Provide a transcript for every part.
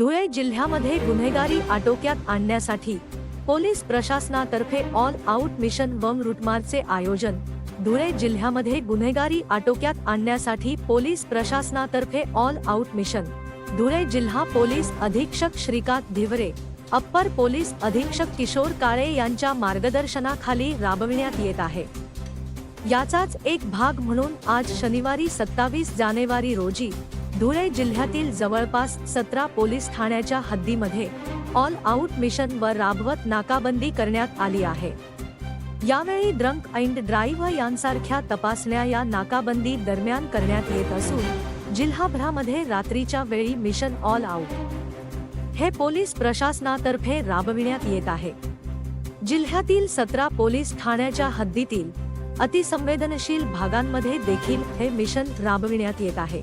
धुळे जिल्ह्यामध्ये गुन्हेगारी आटोक्यात आणण्यासाठी पोलीस प्रशासनातर्फे ऑल आउट मिशन वम रूटमार्चचे आयोजन. धुळे जिल्ह्यामध्ये गुन्हेगारी आटोक्यात आणण्यासाठी पोलीस प्रशासनातर्फे ऑल आउट मिशन. धुळे जिल्हा पोलीस अधीक्षक श्रीकांत धिवरे अप्पर पोलीस अधीक्षक किशोर काळे यांच्या मार्गदर्शनाखाली राबविण्यात येत आहे. याचाच एक भाग म्हणून आज शनिवारी सत्तावीस जानेवारी रोजी धुळे जिल्ह्यातील जवळपास सतरा पोलीस ठाण्याच्या हद्दीमध्ये ऑल आउट मिशन वर राबवत नाकाबंदी करण्यात आली आहे. यावेळी ड्रंक अँड ड्राईव्ह यांसारख्या तपासण्या या नाकाबंदी दरम्यान करण्यात येत असून जिल्हाभरामध्ये रात्रीच्या वेळी मिशन ऑल आउट हे पोलीस प्रशासनातर्फे राबविण्यात येत आहे. जिल्ह्यातील सतरा पोलीस ठाण्याच्या हद्दीतील अतिसंवेदनशील भागांमध्ये देखील हे मिशन राबविण्यात येत आहे.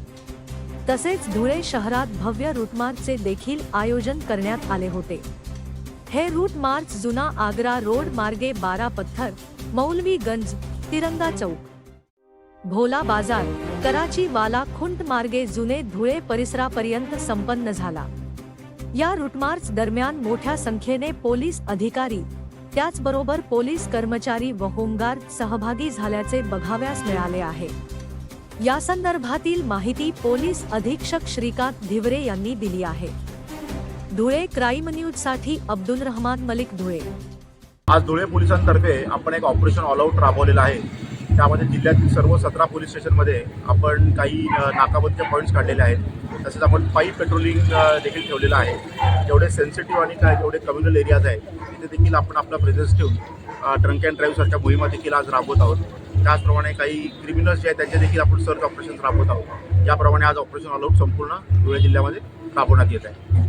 तसेच धुळे शहरात भव्य रूटमार्चचे देखील आयोजन करण्यात आले होते. हे रूट मार्च जुना आग्रा रोड मार्गे बारा पत्थर मौलवीगंज तिरंगा चौक. भोला बाजार कराची वाला खुंट मार्गे जुने धुळे परिसरापर्यंत संपन्न झाला. या रूटमार्च दरम्यान मोठ्या संख्येने पोलीस अधिकारी त्याचबरोबर पोलीस कर्मचारी व होमगार्ड सहभागी झाल्याचे बघाव्यास मिळाले आहे. या संदर्भातील माहिती पोलीस अधीक्षक श्रीकांत धिवरे यांनी दिली आहे. धुळे क्राईम न्यूजसाठी अब्दुल रहमान मलिक धुळे. आज धुळे पोलिसांतर्फे आपण एक ऑपरेशन ऑल आऊट राबवलेलं आहे. त्यामध्ये जिल्ह्यातील सर्व सतरा पोलीस स्टेशनमध्ये आपण काही अ, पॉईंट्स काढलेले आहेत. तसेच आपण पाईप पेट्रोलिंग देखील ठेवलेलं आहे. जेवढे सेन्सिटिव्ह आणि काय जेवढे कम्युनल एरियाज आहेत तिथे देखील आपण आपला प्रेझेन्स ठेवून ड्रंक अँड ड्राईव्हसारख्या मोहिमा देखील आज राबवत आहोत. त्याचप्रमाणे काही क्रिमिनल्स जे आहेत त्यांचे देखील आपण सर्च ऑपरेशन राबवत आहोत. याप्रमाणे आज ऑपरेशन ऑलआउट संपूर्ण धुळे जिल्ह्यामध्ये राबवण्यात येत आहे.